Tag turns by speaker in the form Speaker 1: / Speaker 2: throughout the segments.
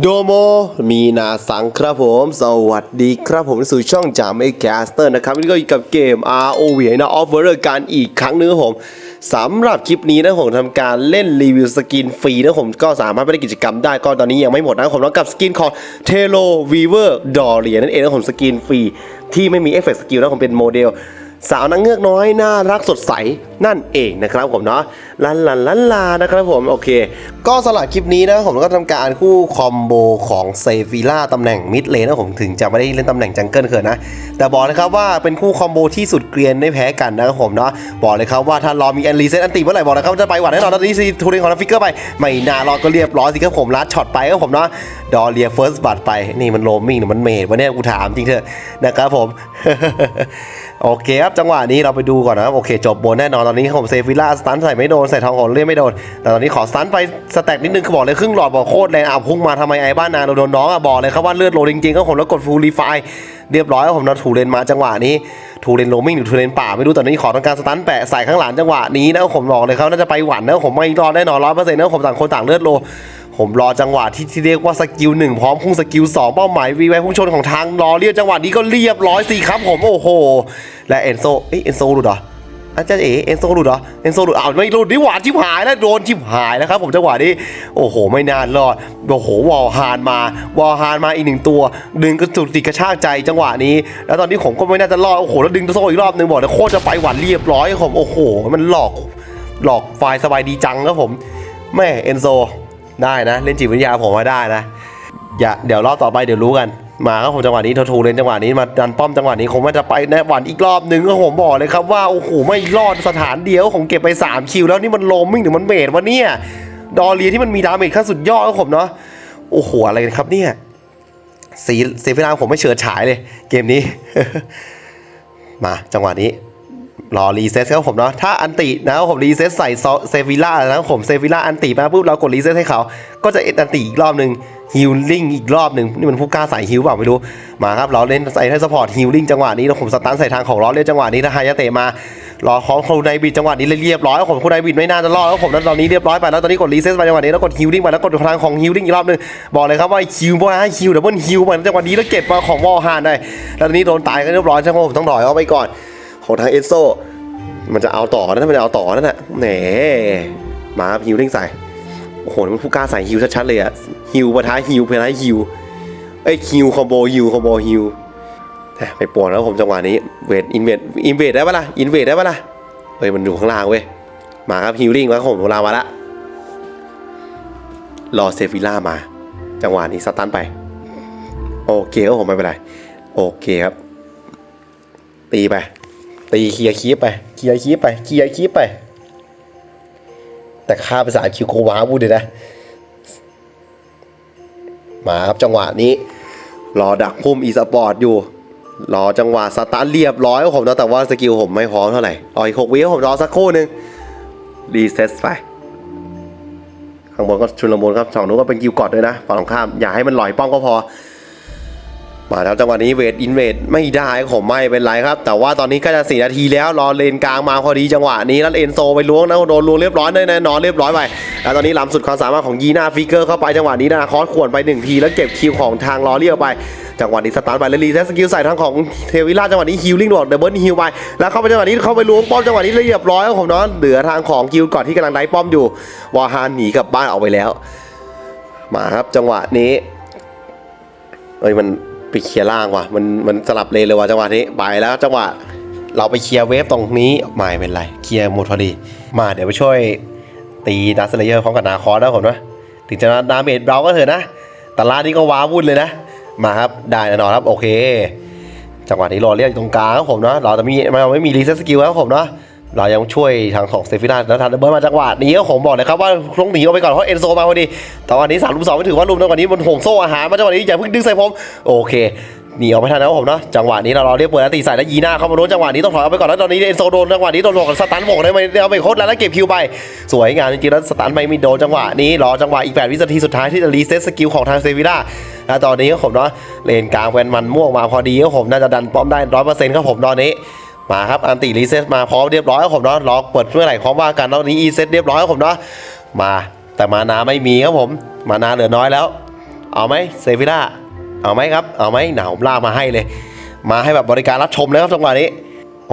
Speaker 1: โดโมมีนาสังครับผม สวัสดีครับผมสู่ช่องจามเอแคสเตอร์นะครับนนี้ก็อยู่กับเกม ROV นะออฟเวอร์การอีกครั้งหนึงผมสำหรับคลิปนี้นะผมทำการเล่นรีวิวสกินฟรีนะผมก็สามารถไปเล่นกิจกรรมได้ก็ตอนนี้ยังไม่หมดนะผมแล้วกับสกินของเทโลวีเวอร์ดอเรียนั่นเองนะผมสกินฟรีที่ไม่มีเอฟเฟกต์สกิลนะผมเป็นโมเดล สาวนางเงือกน้อยน่ารักสดใสนั่นเองนะครับผมเนาะลันลันลันลานะครับผมโอเค ก็สำหรับคลิปนี้นะผมก็ทำการคู่คอมโบของเซฟิล่าตำแหน่งมิดเลนนะผมถึงจะไม่ได้เล่นตำแหน่งจังเกิลเขินนะ แต่บอกเลยครับว่าเป็นคู่คอมโบที่สุดเกรียนไม่แพ้กันนะครับผมเนาะบอกเลยครับว่าถ้ารอมีแอนรีเซตอันติเมื่อไหร่บอกเลยครับจะไปหวัดแน่นอนตอนนี้ซีทูเรนของนักฟิกเกอร์ไปไม่นานรอก็เรียบร้อยสิครับผมลัดช็อตไปครับผมเนาะดอเรียเฟิร์สบัตไปนี่มันโรมมิ่งหรือมันเมดวะเนี่ยกูถามจริงเถอะนะครับผม โอเคครับจังหวะนี้เราไปดูก่อนนะครับโอเค จบบนแน่นอนตอนนี้ผมเซฟิล่าสตันใส่ไม่โดนใส่ทองของเล่นไม่โดนแต่ตอนนี้ขอสตันไปสแต็กนิดนึงคือบอกเลยครึ่งหลอดบอกโคตรแรงอะพุ่งมาทำไมไอ้บ้านนาโดนน้องอะบอกเลยครับว่าเลือดโลจริงๆก็ผมแล้วกดฟูลรีไฟเรียบร้อยแล้วผมนะถูเลนมาจังหวะนี้ถูเลนโลมิ่งหรือถูเลนป่าไม่รู้แต่ตอนนี้ขอต้องการสตันแปะใส่ข้างหลังจังหวะนี้นะผมบอกเลยเขาน่าจะไปหวันนะผมไม่รอดแน่นอนร้อยเปอร์เซ็นต์นะผมต่างคนต่างเลือดโล ผมรอจังหวะที่ที่เรียกว่าสกิลหนึ่งพร้อมพุ่งสกิลสองเป้าหมายวีไวพุ่งชนของทางรอเรียกจังหวะนี้ก็เรียบร้อยสิครับผมโอ้โห และเอนโซเอ้เอนโซหลุดเหรออาจารย์เอเอนโซหลุดเหรอเอนโซหลุดอ้าวไม่หลุดนี่หวานชิบหายแล้วโดนชิบหายแล้วครับผมจังหวะนี้โอ้โห ไม่นานรอดโอ้โหวอลฮานมาวอลฮานมาอีกหนึ่งตัว ดึงกระตุกติดกระชากใจจังหวะนี้ แล้วตอนนี้ผมก็ไม่น่าจะรอดโอ้โหแล้วดึงโซ่อีกรอบหนึงบอกเลยโคตรจะไปหวานเรียบร้อยครับผมโอ้โห มันหลอกหลอกไฟสบายดีจังครับผมแม่เอนโซ ได้นะ เล่นจิตวิทยาผมมาได้นะอย่าเดี๋ยวรอบต่อไปเดี๋ยวรู้กัน มาครับผมจังหวะนี้ททูเล่นจังหวะนี้มาดันป้อมจังหวะนี้คงว่าจะไปแนหวันอีกรอบหนึ่งก็ผมบอกเลยครับว่าโอ้โหไม่รอดสถานเดียวผมเก็บไป 3 คิวแล้วนี่มันโลมมิ่งหรือมันเบดวะเนี่ยดอเรียที่มันมีดาเมจขั้นสุดยอดครับผมเนาะโอ้โหอะไรกันครับเนี่ยสีเซฟิลาผมไม่เฉิดฉายเลย เกมนี้ มาจังหวะนี้ รอรีเซ็ตครับผมเนาะถ้าอันตินะครับผมรีเซ็ตใส่เซฟิล่านะครับผมเซฟิล่าอันติมาปุ๊บเรากดรีเซ็ตให้เขา ก็จะเอ็ดอันติอีกรอบหนึ่งฮิลลิ่งอีกรอบหนึ่งนี่มันผู้กล้าใส่ฮิลเปล่าไม่รู้มาครับเราเล่นใส่ให้สปอร์ตฮิลลิ่งจังหวะนี้แล้วผมสตันใส่ทางของล้อเล่นจังหวะนี้ถ้าฮายาเตะมารอของคูไนบิดจังหวะนี้เรียบร้อยแล้วผมคูไนบิดไม่น่าจะรอดแล้วผมแล้วตอนนี้เรียบร้อยไปแล้วตอนนี้กดรีเซ็ตไปจังหวะนี้แล้วกดฮิลลิ่งไปแล้วกดทางของฮิลลิ่งอีกรอบหนึงบอกเลยครับว่าคิวบอลให้คิวดับเบิลฮิลไปจังหวะนี้แล้วเก็บมาของวอลฮานได้แล้วตอนนี้โดนตายกันเรียบร้อยใช่ไหมผมต้องถอยเอาไปก่อน ของทางเอสโซมันจะเอาต่อนะมันจะเอาต่อนั่นแหละแหมมาครับฮิวเร่งใส่โอ้โหมันผู้กล้าใส่ฮิวชัดๆเลยอะฮิวปะทะฮิวเพลาฮิวไอ้ยฮิวคอมโบฮิวคอมโบฮิวแต่ไปปวนแล้วผมจังหวะนี้เวทอินเวทอินเวทได้ปะล่ะอินเวทได้ปะล่ะเฮ้ยมันอยู่ข้างล่างเว้ยมาครับฮิวลิ่งแล้วผมของเรามาละรอเซฟิล่ามา จังหวะนี้สตันไป โอเคก็ผมไม่เป็นไร โอเคครับ ตีไป ตีเคลียร์คีปไปเคลียร์คีปไปเคลียร์คีปไป แต่ค่าภาษาคิวโควาพูดเลยนะ มาครับจังหวะนี้ รอดักพุ่มอีสปอร์ตอยู่ รอจังหวะสตาร์ทเรียบร้อยผมนะแต่ว่าสกิลผมไม่พร้อมเท่าไหร่รออีกหกวิผมรอสักครู่หนึ่งรีเซ็ตไปข้างบนก็ชุนละมุนครับสองนู้นก็เป็นกิวกอดด้วยนะฝั่งตรงข้ามอย่าให้มันลอยป้องก็พอ มาแล้วจังหวะนี้เวทอินเวทไม่ได้ผมไม่เป็นไรครับ แต่ว่าตอนนี้ก็จะสี่นาทีแล้วรอเลนกลางมาพอดีจังหวะนี้แล้วเอนโซไปล้วงนะโดนล้วงเรียบร้อยแน่นอนเรียบร้อยไปแล้วตอนนี้ล้ำสุดความสามารถของยีน่าฟิกเกอร์เข้าไปจังหวะนี้นะคอสขวนไปหนึ่งทีแล้วเก็บคิวของทางลอเรียไปจังหวะนี้สตาร์ทไปแล้วรีเซ็ตสกิลใส่ทางของเทวิล่าจังหวะนี้ฮิลลิ่งดอกเดบเบิลฮิลไปแล้วเข้าไปจังหวะนี้เข้าไปล้วงป้อมจังหวะนี้เรียบร้อยครับผมเนาะเหลือทางของคิวก่อนที่กำลังได้ป้อมอยู่วาฮานหนีกลับบ้านออกไปแล้ว มาครับจังหวะนี้เอ้ยมัน ไปเคลียร์ล่างว่ะมันมันสลับเลนเลยว่ะจังหวะนี้ไปแล้วจังหวะเราไปเคลียร์เวฟตรงนี้ไม่เป็นไรเคลียร์หมดพอดี มาเดี๋ยวไปช่วยตีดัสเลเยอร์พร้อมกับนาคอสนะผมนะถึงจะดาเมจเราก็เถอะนะแต่ล่านี้ก็ว้าวุ่นเลยนะ มาครับได้แน่นอนครับโอเค จังหวะนี้รอเรียกตรงกลางครับผมเนาะเราจะมีเราไม่มีรีเซ็ตสกิลครับผมเนาะ เรายังช่วยทางของเซฟินาแล้วทันเบิร์มาจังหวะนี้ก็ผมบอกเลยครับว่าต้องหนีออกไปก่อนเพราะเอนโซมาพอดีแต่วันนี้สามลุมสองไม่ถือว่าลุมจังหวะนี้บนห่วงโซ่อาหารมาจังหวะนี้อย่าเพิ่งดึงใส่ผมโอเคหนีออกไปทันนะครับผมเนาะจังหวะนี้เรารอเรียกเปิดแล้วตีใส่แล้วยีหน้าเข้ามาโดนจังหวะนี้ต้องถอยออกไปก่อนแล้วตอนนี้เอนโซโดนจังหวะนี้โดนหลอกสตันหมกได้ไหมเอาไปโคตรแล้วแล้วเก็บคิวไปสวยงามจริงๆแล้วสตันไม่มีโดนจังหวะนี้รอจังหวะอีก8วินาทีสุดท้ายที่จะรีเซ็ตสกิลของทางเซฟิล่าแล้วตอนนี้ก็ผมเนาะเลนกลางแวนมันม่วงมาพอดีก็ผมน่าจะดันป้อมได้ร้อยเปอร์เซ็นต์ครับผมตอนนี้ มาครับอันติรีเซ็ตมาพร้อมเรียบร้อยครับผมเนาะล็อกเปิดเมื่อไหร่พร้อมว่ากันรอบนี้อีเซ็ตเรียบร้อยครับผมเนาะมาแต่มานาไม่มีครับผม มานาเหลือน้อยแล้ว เอาไหมเซฟิล่าเอาไหมครับ เอาไหมหนาวผมล่ามาให้เลย มาให้แบบบริการรับชมเลยครับจังหวะนี้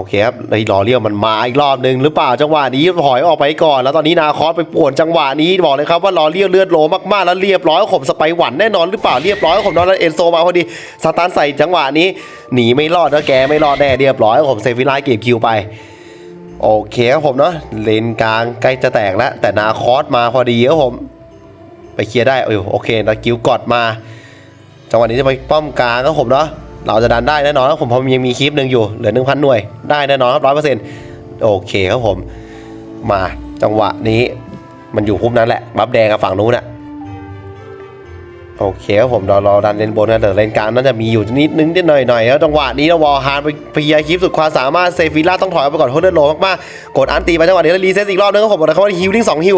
Speaker 1: อเคครับไอ้รอเรียวมันมาอีกรอบหนึ่งหรือเปล่าจังหวะนี้ถอยออกไปก่อน แล้วตอนนี้นาคอสไปป่วนจังหวะนี้บอกเลยครับว่ารอเรียวเลือดโลมากๆแล้วเรียบร้อยผมสไปหวันแน่นอนหรือเปล่าเรียบร้อยผมนอนแล้วเอนโซมาพอดีสตาร์ใส่จังหวะนี้หนีไม่รอดนะแกไม่รอดแน่เรียบร้อยผมเซฟิล่าเก็บคิวไปโอเคครับผมเนาะเลนกลางใกล้จะแตกแล้วแต่นาคอสมาพอดีครับผมไปเคลียร์ได้เออโอเคนะกิวกอดมา จังหวะนี้จะไปป้อมกลางครับผมเนาะ เราจะดันได้แน่นอนครับผมเพราะมันยังมีคลิปหนึ่งอยู่เหลือหนึ่งพันหน่วยได้แน่นอนครับร้อยเปอร์เซ็นต์โอเคครับผม มาจังหวะนี้มันอยู่พุ่มนั้นแหละบัฟแดงกับฝั่งนู้นอะ โอเคครับผมเราเราดันเลนบนนะแต่เลนกลางน่าจะมีอยู่นิดนึงนิดหน่อยหน่อยแล้วจังหวะนี้เราวอลฮานไปพยายามคลิปสุดความสามารถเซฟิล่าต้องถอยไปก่อนโคตรเลือดโลมากๆกดอันตีไปจังหวะนี้แล้วรีเซ็ตอีกรอบนึงครับผมบอกเลยครับว่าฮิลลิ่งสองฮิล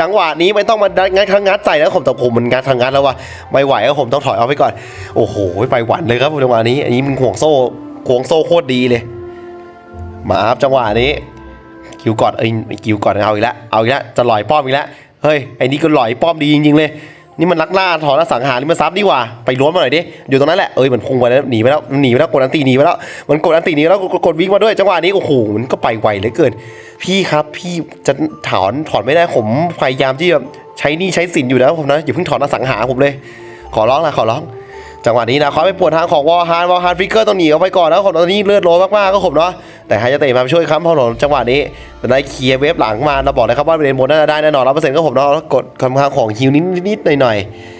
Speaker 1: จังหวะนี้ไม่ต้องมางัดครั้งงัดใส่แล้วผมแต่ผมมันงัดทางงัดแล้วว่ะไม่ไหวครับผมต้องถอยเอาไปก่อนโอ้โหไปหวันเลยครับจังหวะนี้อันนี้มันห่วงโซ่ห่วงโซ่โคตรดีเลย มาครับจังหวะนี้คิวกอดเอ้ยคิวกอดเอาอีกแล้วเอาอีกแล้วจะลอยป้อมอีกแล้วเฮ้ยไอ้นี่ก็ลอยป้อมดีจริงๆเลย นี่มันลักล่าถอนอสังหารนี่มันซับดีกว่าไปล้วมาหน่อยดิอยู่ตรงนั้นแหละเอ้ยมันคงไปแล้วหนีไปแล้วหนีไปแล้วกดอันตีหนีไปแล้วมันกดอันตีหนีแล้วกดวิ่งมาด้วยจังหวะนี้โอ้โหมันก็ไปไวเหลือเกิน พี่ครับพี่จะถอนถอนไม่ได้ผมพยายามที่จะใช้นี่ใช้สินอยู่แล้วผมนะอย่าเพิ่งถอนอสังหาผมเลย ขอร้องละขอร้อง จังหวะนี้นะเขาไปปวดทางของวอลฮานวอลฮานฟิกเกอร์ต้องหนีออกไปก่อนแล้วผมตอนนี้เลือดโลมากๆก็ผมเนาะแต่ไฮจะเตะมาช่วยค้ำพอหลจังหวะนี้แต่ได้เคลียร์เวฟหลังมาเราบอกเลยครับว่าเรนโบน่าจะได้แน่นอนร้อยเปอร์เซ็นต์ก็ผมเนาะแล้วกดคำทางของฮิวนิดๆหน่อย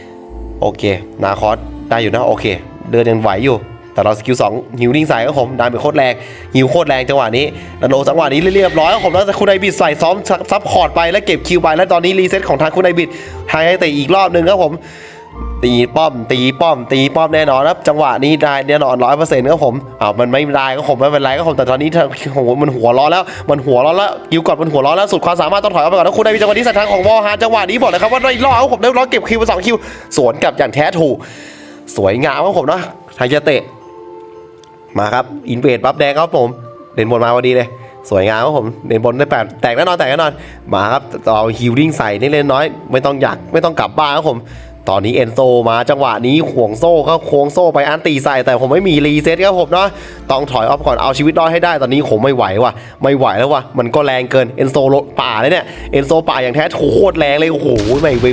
Speaker 1: ๆโอเคนาคอสได้อยู่นะโอเคเดินยังไหวอยู่แต่เราสกิลสองฮิวลิ่งใส่ก็ผมดันไปโคตรแรงฮิวโคตรแรงจังหวะนี้แล้วโลจังหวะนี้เรียบร้อยก็ผมแล้วคุณไอบิดใส่ซ้อมซับพอร์ตไปแล้วเก็บคิวไปแล้วตอนนี้รีเซ็ตของทางคุณไอบิดไฮให้เตะอีกรอบหนึ่งครับผม ตีป้อม ตีป้อม ตีป้อมแน่นอนครับ จังหวะนี้ได้แน่นอนร้อยเปอร์เซ็นต์ก็ผมอ้าวมันไม่ได้ก็ผมไม่เป็นไรก็ผมแต่ตอนนี้เธอโอ้โหมันหัวร้อนแล้วมันหัวร้อนแล้วยิวกอดมันหัวร้อนแล้วสุดความสามารถต้องถอยออกไปก่อนแล้วคุณได้มีจังหวะนี้สัตว์ทางของวอลฮานจังหวะนี้บอกเลยครับว่าได้รอดครับผมได้รอดเก็บคิวไปสองคิวสวนกลับอย่างแท้ถูกสวยงามครับผมนะไฮเจเตะ มาครับอินเวดบัฟแดงครับผมเด่นบนมาพอดีเลยสวยงามครับผมเด่นบนได้แปดแตกแน่นอนแตกแน่นอนมาครับต่อฮิลลิ่งใส่นี่เล่นน้อย ไม่ต้องอยากไม่ต้องกลับบ้านครับผม ตอนนี้เอนโซมาจังหวะนี้ห่วงโซ่เขาโค้งโซ่ไปอันตีใส่แต่ผมไม่มีรีเซ็ตครับผมเนาะต้องถอยออฟก่อนเอาชีวิตรอดให้ได้ตอนนี้ผมไม่ไหวว่ะไม่ไหวแล้วว่ะมันก็แรงเกินเอนโซรถป่าเลยเนี่ยเอนโซป่าอย่างแท้โคตรแรงเลยโอ้โหไม่ไม่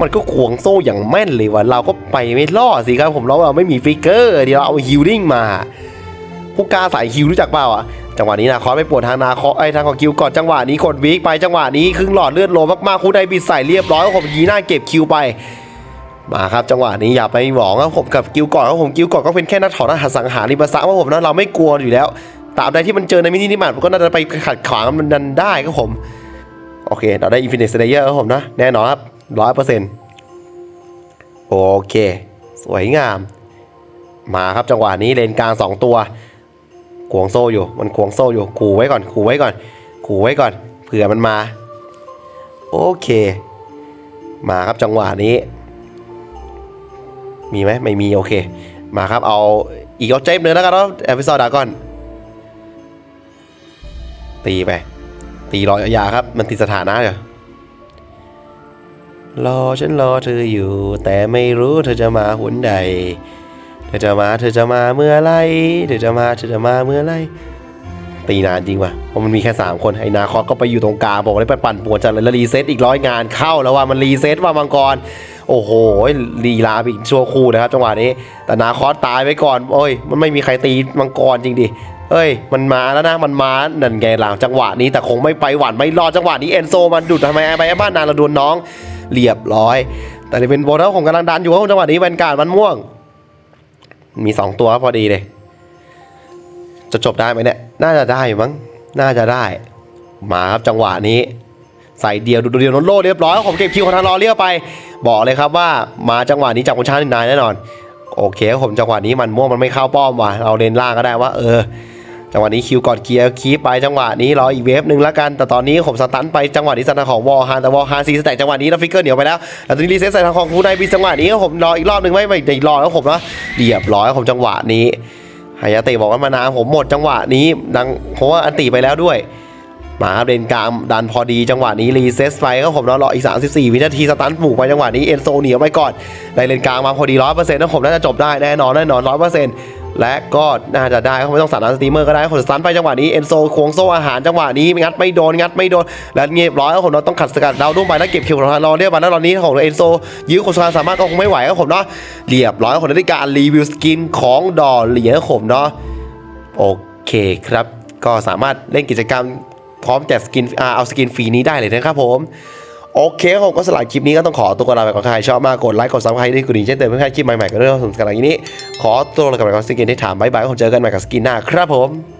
Speaker 1: มันก็ขวงโซ่อย่างแม่นเลยว่ะเราก็ไปไม่รอดสิครับผมเราเราไม่มีฟิกเกอร์เดี๋ยวเราเอาฮิลลิ่งมาผู้กาสายฮิวรู้จักเปล่าอะจังหวะนี้นาคอสไปปวดทางนาคอไอทางของคิวก่อนจังหวะนี้กดวิกไปจังหวะนี้ครึ่งหลอดเลือดโลมากๆคู่ใดบิดใส่เรียบร้อยผมยีหน้าเก็บคิวไป มาครับจังหวะนี้อย่าไปหวองครับผมกับกิวก่อนครับผมกิวก่อนก็เป็นแค่นักถอนรหัสสังหารริมสะว่าผมนะเราไม่กลัวอยู่แล้วตราบใดที่มันเจอในมินินิมาร์มันก็น่าจะไปขัดขวางมันดันได้ครับผมโอเคเราได้อินฟินิตสเลเยอร์ครับผมนะแน่นอนครับร้อยเปอร์เซ็นต์โอเค สวยงาม มาครับจังหวะนี้เลนกลางสองตัวขวงโซ่อยู่มันขวงโซ่อยู่ขู่ไว้ก่อนขู่ไว้ก่อนขู่ไว้ก่อนเผื่อมันมา โอเค มาครับจังหวะนี้ มีไหมไม่มีโอเค มาครับเอาอีกเอาเจมเลยแล้วกันเนาะเอพิซอดดาก่อน ตีไป ตีรอยาครับมันติดสถานะเหรอรอฉันรอเธออยู่ แต่ไม่รู้เธอจะมาหุนใด เธอจะมาเธอจะมาเมื่อไรเธอจะมาเธอจะมาเมื่อไรตีนานจริงว่ะเพราะมันมีแค่ 3 คนไอ้นาคอก็ไปอยู่ตรงกลางบอกเลยไปปั่นป่วนจัดเลยแล้วรีเซ็ตอีกร้อยงานเข้าแล้วว่ามันรีเซ็ตว่ามังกร โอ้โหลีลาอีกชั่วคู่นะครับจังหวะนี้ แต่นาคอสตายไปก่อนโอ้ย มันไม่มีใครตีมังกรจริงดิเอ้ย มันมาแล้วนะ มันมา นั่นไงหลังจังหวะนี้ แต่คงไม่ไปหวานไม่รอดจังหวะนี้เอนโซมันดุดทำไมไอ้ใบบ้านนานเราโดนน้องเรียบร้อย แต่นี่เป็นโบนัสผมกำลังดันอยู่ครับจังหวะนี้แวนการ์ดมันม่วง มีสองตัวพอดีเลย จะจบได้ไหมเนี่ย น่าจะได้มั้ง น่าจะได้ มาครับจังหวะนี้ ใส่เดียวดูเดียวนนโลเรียบร้อยผมเก็บคิวของทางรอเรียกไป บอกเลยครับว่ามาจังหวะนี้จากคนชาตินายแน่นอน โอเคผมจังหวะนี้มันม่วงมันไม่เข้าป้อมว่ะเราเลนล่างก็ได้ว่า เออ จังหวะนี้คิวกอดเกียร์คีไปจังหวะนี้รออีกเวฟหนึ่งแล้วกัน แต่ตอนนี้ผมสตันไปจังหวะนี้สตันของวอลฮานแต่วอลฮานซีสแต็กจังหวะนี้แล้วฟิกเกอร์เหนียวไปแล้วแล้วตอนนี้รีเซ็ตใส่ทางของคูไนบีจังหวะนี้ผมรออีกรอบหนึ่งไม่ไม่ไรอแล้วผมนะเรียบร้อยผมจังหวะนี้หายาเตะบอกว่ามานาผมหมดจังหวะนี้ดังเพราะว่าอันติไปแล้วด้วย มาครับเลนกลางดันพอดีจังหวะนี้รีเซ็ตไปครับผมแล้วรออีก 34 วินาทีสตันหมู่ไปจังหวะนี้เอนโซเหนียวไปก่อนในเลนกลางมาพอดี100%นต์นะผมน่าจะจบได้แน่นอนแน่นอน100%และก็น่าจะได้เขาไม่ต้องสั่นสตรีมเมอร์ก็ได้ผมสตันไปจังหวะนี้เอนโซควงโซ่อาหารจังหวะนี้งัดไม่โดนงัดไม่โดน แล้วเงียบร้อยครับผมเราต้องขัดสกัดดาวรุ่งไปแล้วเก็บคิวของเราเรียบร้อยแล้วตอนนี้ของเอนโซยื้อคนสามสามารถก็คงไม่ไหวครับผมเนาะเรียบร้อยครับผมในการรีวิวสกินของดอเหลียครับผมเนาะโอเคครับ ก็สามารถเล่นกิจกรรม พร้อมแจกสกินเอาสกินฟรีนี้ได้เลยนะครับผมโอเคครับผมก็สลับคลิปนี้ก็ต้องขอตัวลาไปก่อนใครชอบมากกดไลค์กดซับสไครต์ด้วยกดดิ่งเช่นเดิมเพื่อให้คลิปใหม่ๆก็เรื่องสนุกสนานอย่างนี้ ขอตัวลาไปก่อนสกินที่ถามบายบายผมเจอกันใหม่กับสกินหน้าครับผม